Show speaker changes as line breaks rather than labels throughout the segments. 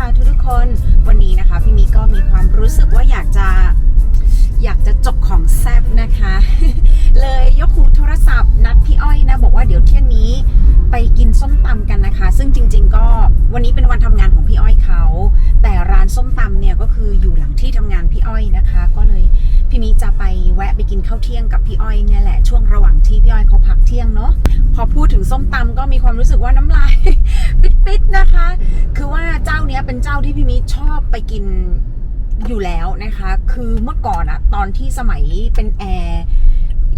ค่ะทุกๆคนวันนี้นะคะ พี่มิก็มีความรู้สึกว่าอยากจะอยากจะจบของแซบนะคะ เลยยกหูโทรศัพท์นัดพี่อ้อยนะ บอกว่าเดี๋ยวเที่ยงนี้ไปกินส้มตำกันนะคะ ซึ่งจริง ๆ ก็วันนี้เป็นวันทำงานของพี่อ้อยเขา พี่มิจะไปแวะไปกินข้าวเที่ยงกับพี่อ้อยเนี่ยแหละช่วงระหว่างที่พี่อ้อยเขาพักเที่ยงเนาะพอพูดถึงส้มตำก็มีความรู้สึกว่าน้ำลาย ปิดๆนะคะ คือว่าเจ้าเนี้ยเป็นเจ้าที่พี่มิชอบไปกินอยู่แล้วนะคะ คือเมื่อก่อนอะตอนที่สมัยเป็นแอร์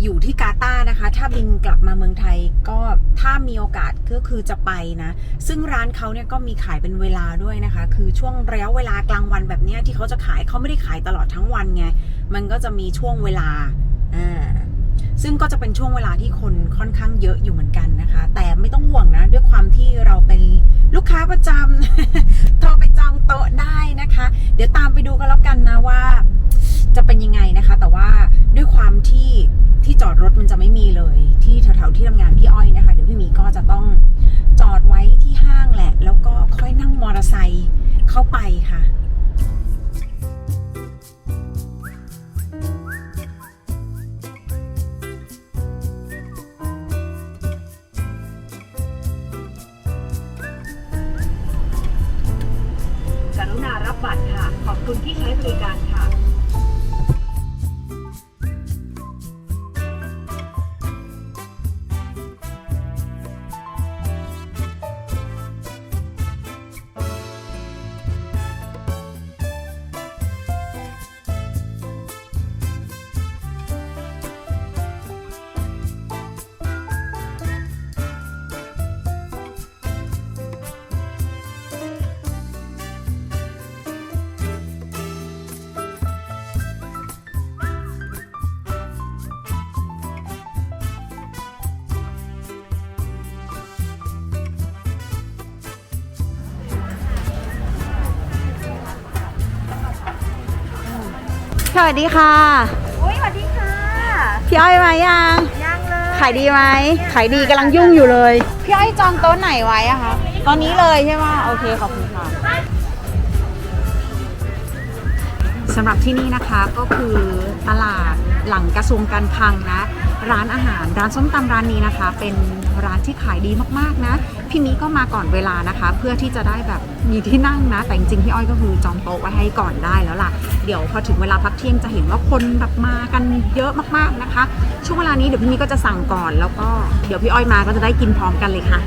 อยู่ที่กาตาร์นะคะ ถ้าบินกลับมาเมืองไทยก็ถ้ามีโอกาสก็คือจะไปนะ ซึ่งร้านเขาเนี่ยก็มีขายเป็นเวลาด้วยนะคะ คือช่วงระยะเวลากลางวันแบบเนี้ยที่เขาจะขายเขาไม่ได้ขายตลอดทั้งวันไง มันก็จะมีช่วงเวลาอ่าซึ่งก็จะเป็นช่วงเวลาที่คนค่อนข้างเยอะอยู่เหมือนกันนะคะ แต่ไม่ต้องห่วงนะ ด้วยความที่เราเป็นลูกค้าประจำโทรไปจองโต๊ะได้นะคะ เดี๋ยวตามไปดูกันแล้วกันนะว่า จะเป็นยังไงนะคะ แต่ว่าด้วยความที่ที่ จะไม่มีเลยที่แถวๆที่ทำงานพี่อ้อยนะคะ เดี๋ยวพี่มีก็จะต้องจอดไว้ที่ห้างแหละ แล้วก็ค่อยนั่งมอเตอร์ไซค์เข้าไปค่ะ
กรุณารับบัตรค่ะ ขอบคุณที่ใช้บริการค่ะ
วัสดีค่ะ
อุ้ยสวัสดีค่ะ
พี่อ้อยมายัง
ยังเลย
ขายดีไหมขายดีกำลังยุ่งอยู่เลย พี่อ้อยจองโต๊ะไหนไว้อะคะตอนนี้เลยใช่ไหมโอเคขอบคุณค่ะสำหรับที่นี่นะคะก็คือตลาดหลังกระทรวงการคลังนะ ร้านอาหารร้านส้มตำร้านนี้นะคะ เป็นร้านที่ขายดีมากๆนะ พี่มิก็มาก่อนเวลานะคะ เพื่อที่จะได้แบบมีที่นั่งนะ แต่จริงๆพี่อ้อยก็คือจองโต๊ะไว้ให้ก่อนได้แล้วล่ะ เดี๋ยวพอถึงเวลาพักเที่ยงจะเห็นว่าคนแบบมากันเยอะมากๆนะคะ ช่วงเวลานี้เดี๋ยวพี่มิก็จะสั่งก่อนแล้วก็เดี๋ยวพี่อ้อยมาก็จะได้กินพร้อมกันเลยค่ะ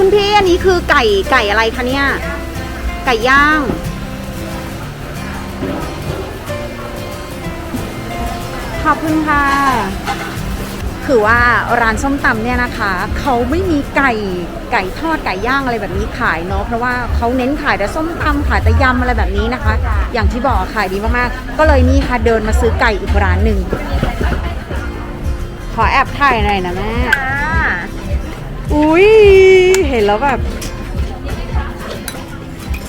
คุณพี่อันนี้คือไก่ไก่อะไรคะเนี่ย ไก่ย่าง ขอบคุณค่ะ คือว่าร้านส้มตำเนี่ยนะคะ เขาไม่มีไก่ไก่ทอดไก่ย่างอะไรแบบนี้ขายเนาะเพราะว่าเขาเน้นขายแต่ส้มตำขายแต่ยำอะไรแบบนี้นะคะ อย่างที่บอกขายดีมากๆ ก็เลยนี่ค่ะเดินมาซื้อไก่อีกร้านหนึ่งขอแอบถ่ายหน่อยนะแม่
ค่ะ
อุ้ย เห็นแล้วแบบ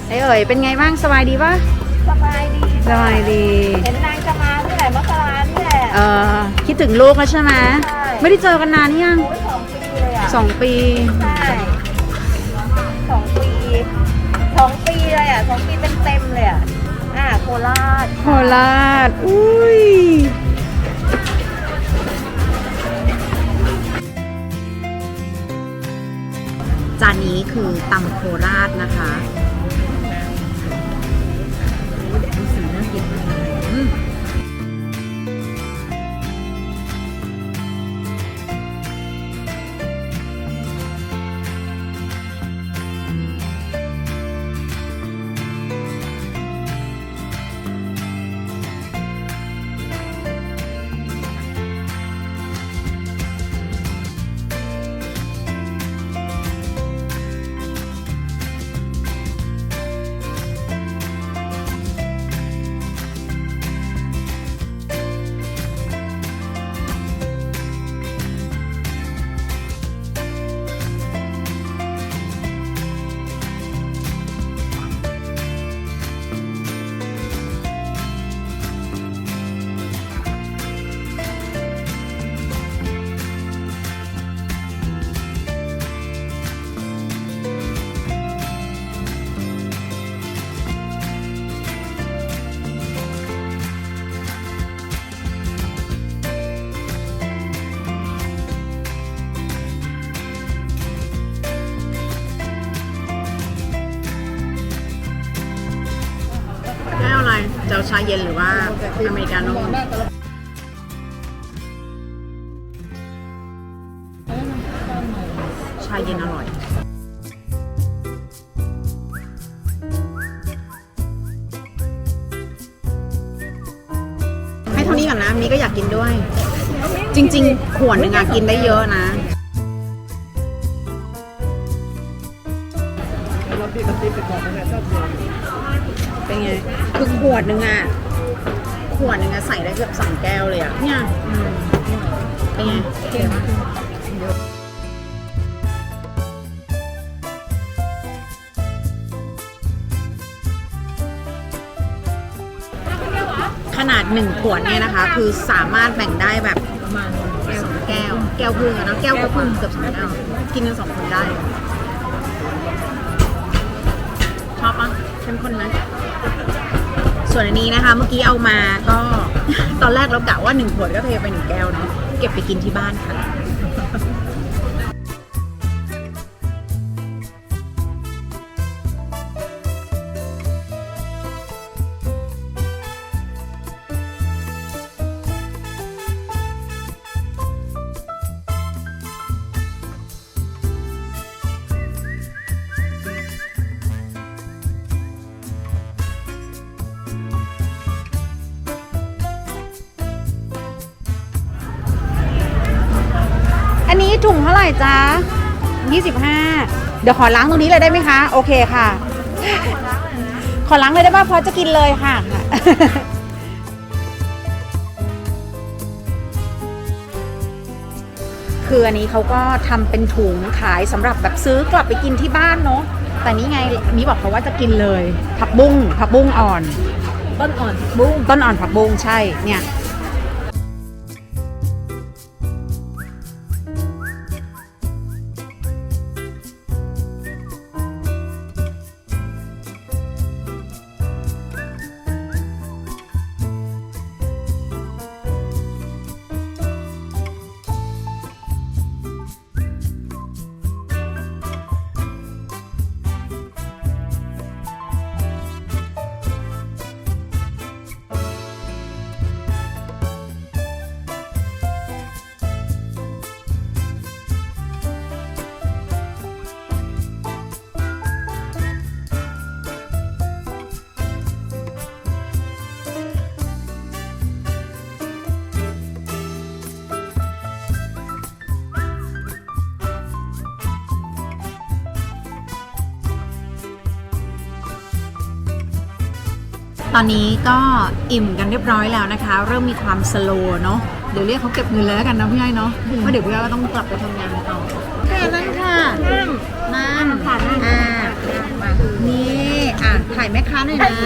ไอ้เอ๋ยเป็นไงบ้างสบายดีปะ
สบายดี
สบายดี
เห็นนางจะมาเมื่อไหร่มกรานี่แหละ
เออคิดถึงลูกแล้วใช่ไหม
ใช่
ไม่ได้เจอกันนานยัง
โอ้ยสองปีเลยอะ
สองปี
ใช่สองปีสองปีเลยอะสองปีเต็มๆเลยอะอ่าโคราช
โคราชอุ้ ชาเย็นหรือว่าอเมริกาโน่ชาเย็นอร่อย ให้เท่านี้ก่อนนะ มีก็อยากกินด้วย จริง ๆ ขวดหนึ่งอะกินได้เยอะนะ เป็นไงคือขวดหนึ่งอะขวดหนึ่งอะใส่ได้เกือบสองแก้วเลยอะเนี่ยอืมเป็นไงเก่งมากขนาดหนึ่งขวดเนี่ยนะคะ คือสามารถแบ่งได้แบบประมาณสองแก้ว แก้วครึ่งอะเนอะแก้วก็ครึ่งเกือบสองแก้วกินกันสองคนได้ ชอบปะเข้มข้นไหมส่วนอันนี้นะคะ เมื่อกี้เอามาก็ ตอนแรกเรากะว่าหนึ่งขวดก็เทไปหนึ่งแก้วเนาะเก็บไปกินที่บ้านค่ะ ถุงเท่าไหร่จ๊ะ25 เดี๋ยวขอล้างตรงนี้เลยได้ไหมคะ โอเคค่ะ ขอล้างเลยได้ป่ะเพราะจะกินเลยค่ะ คืออันนี้เขาก็ทำเป็นถุงขายสำหรับแบบซื้อกลับไปกินที่บ้านเนาะแต่นี่ไงมีบอกเขาว่าจะกินเลย ผักบุ้งผักบุ้งอ่อน
ต้นอ่อนบุ้ง
ต้นอ่อนผักบุ้งใช่เนี่ย อนนี้ก็อิ่มกันเรียบร้อยแล้วนะคะ เริ่มมีความสโลว์เนาะเดี๋ยวเรียกเขาเก็บเงินเลยแล้วกันนะพี่ไอ้เนาะเพราะเดี๋ยวพี่ไอ้ก็ต้องกลับไปทำงานต่อค่ะนั่นค่ะนั่งนั่งค่ะอ่ามานี่อะถ่ายแม่ค้าหน่อยนะ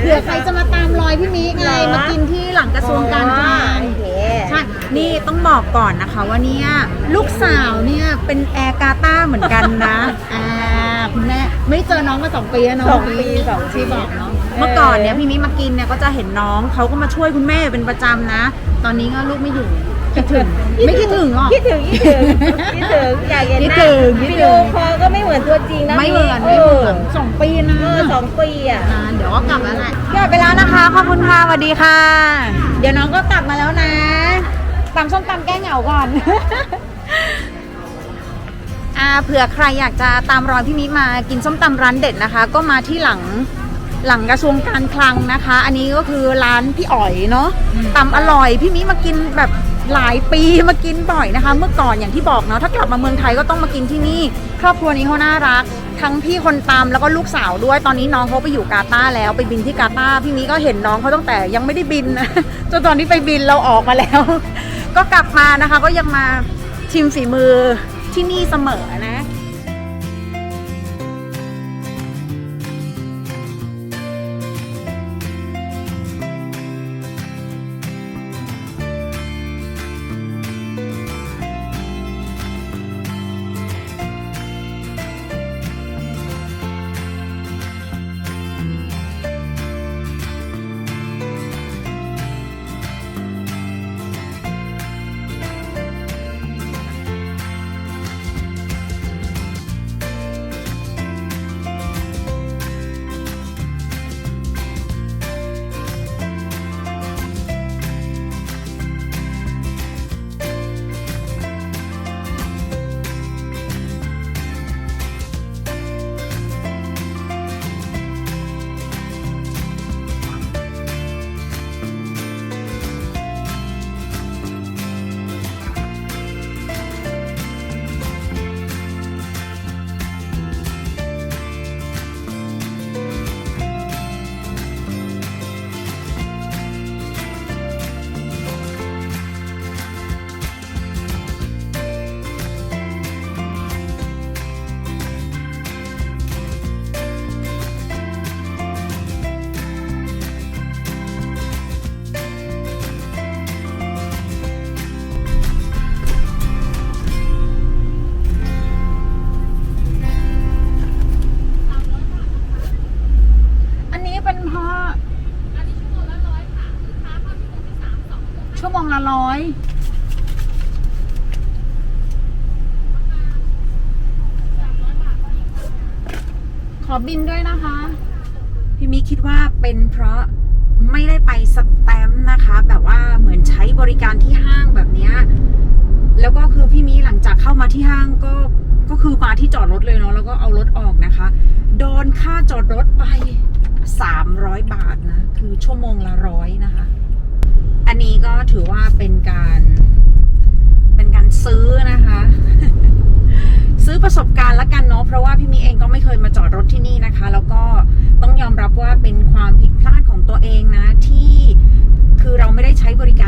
เผื่อใครจะมาตามรอยพี่มิไง มากินที่หลังกระทรวงการคลัง
โอเค
ใช่นี่ต้องบอกก่อนนะคะว่าเนี่ยลูกสาวเนี่ยเป็นแอร์กาตาร์เหมือนกันนะอ่าคุณแม่ไม่ได้เจอน้องมาสองปีแล้วเนาะ
สองปีสองปี
ที่บอกเนาะเมื่อก่อนเนี่ยพี่มิมากินเนี่ยก็จะเห็นน้องเขาก็มาช่วยคุณแม่เป็นประจำนะ ตอนนี้ก็ลูกไม่อยู่ คิดถึง ไม่คิดถึงหรอก
คิดถึงคิดถึงคิดถึงอยากเห็นห
คิด
น้า
ถึงคิดถึง
วิดีโอคอลก็ไม่เหมือนตัวจริงนะ
ไม่เหมือนไม่เหมือนสองปีนะ
เออสองปีอะ
นานเดี๋ยวก็กลับแล้วแหละกลับไปแล้วนะคะ ขอบคุณค่ะสวัสดีค่ะ เดี๋ยวน้องก็กลับมาแล้วนะตำส้มตำแก้เหงาก่อน อ่าเผื่อใครอยากจะตามรอยพี่มิมากินส้มตำร้านเด็ดนะคะ ก็มาที่หลังหลังกระทรวงการคลังนะคะ อันนี้ก็คือร้านพี่อ๋อยเนาะตำอร่อยพี่มิมากินแบบ หลายปีมากินบ่อยนะคะ เมื่อก่อนอย่างที่บอกเนาะถ้ากลับมาเมืองไทยก็ต้องมากินที่นี่ ครอบครัวนี้เขาน่ารัก ทั้งพี่คนตามแล้วก็ลูกสาวด้วย ตอนนี้น้องเขาไปอยู่กาตาร์แล้วไปบินที่กาตาร์พี่นี้ก็เห็นน้องเขาตั้งแต่ยังไม่ได้บินนะจนตอนนี้ไปบินเราออกมาแล้ว ก็กลับมานะคะก็ยังมาชิมฝีมือที่นี่เสมอนะ ละร้อยขอบินด้วยนะคะ พี่มิคิดว่าเป็นเพราะไม่ได้ไปสแตมนะคะ แบบว่าเหมือนใช้บริการที่ห้างแบบนี้แล้วก็คือพี่มิหลังจากเข้ามาที่ห้างก็ก็คือมาที่จอดรถเลยเนาะแล้วก็เอารถออกนะคะ โดนค่าจอดรถไป 300 บาทนะ คือชั่วโมงละร้อยนะคะ อันนี้ก็ถือว่าเป็นการเป็นการซื้อนะคะ ซื้อประสบการณ์ละกันเนาะเพราะว่าพี่มีเองก็ไม่เคยมาจอดรถที่นี่นะคะ แล้วก็ต้องยอมรับว่าเป็นความผิดพลาดของตัวเองนะ ที่คือเราไม่ได้ใช้บริการ